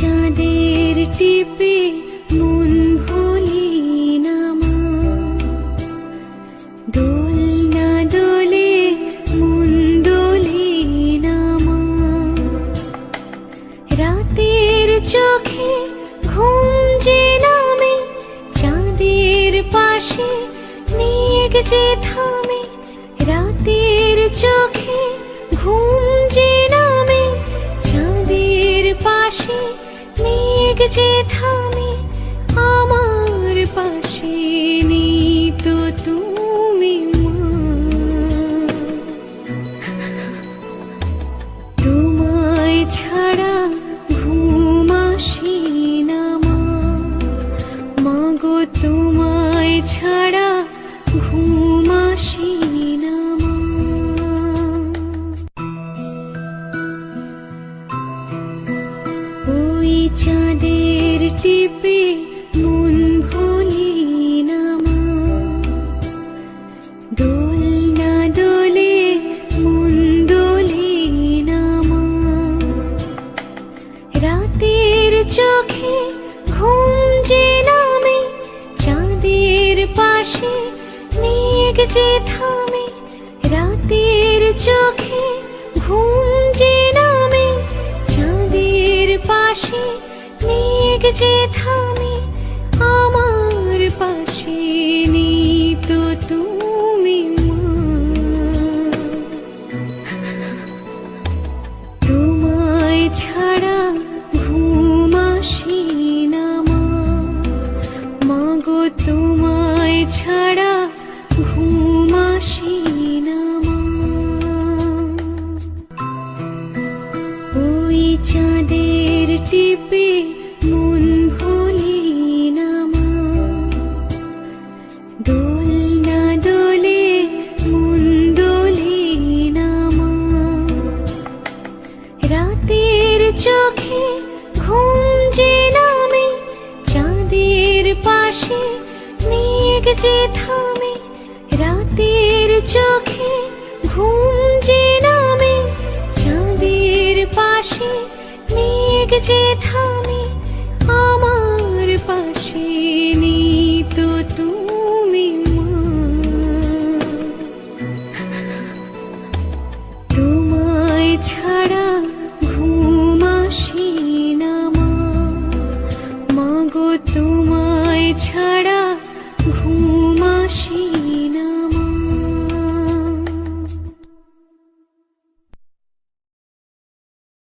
চাঁদের টিপে মন ভুলি না মা দোল দোলে মন দোলে না মা রাতের চোখে ঘুম যে নামে, চাঁদের পাশে মেঘ যে থামে চাঁদের মেঘ যে থামে আমার পাশে তো তুমি তোমায় ছাড়া ঘুম আসি না মা। মাগো, তোমায় ছাড়া ঘুম চাঁদের টিপে মন ভুলি না দোল দোলে, মন দোলে না রাতের চোখে ঘুম যে নামে, চাঁদের পাশে মেঘ যে থামে, রাতের চোখে ঘুম যে নামে, চাঁদের পাশে মেঘ যে থামে আমার পাশে তো তুমি তোমায় ছাড়া ঘুম আসি না মা। মাগো, তোমায় ছাড়া ঘুম আসি না ওই চাঁদের টিপে চোখে ঘুম যে নামে, চাঁদের পাশে মেঘ যে থামে, রাতের চোখে ঘুম যে নামে, চাঁদের পাশে মেঘ যে থামে। Tr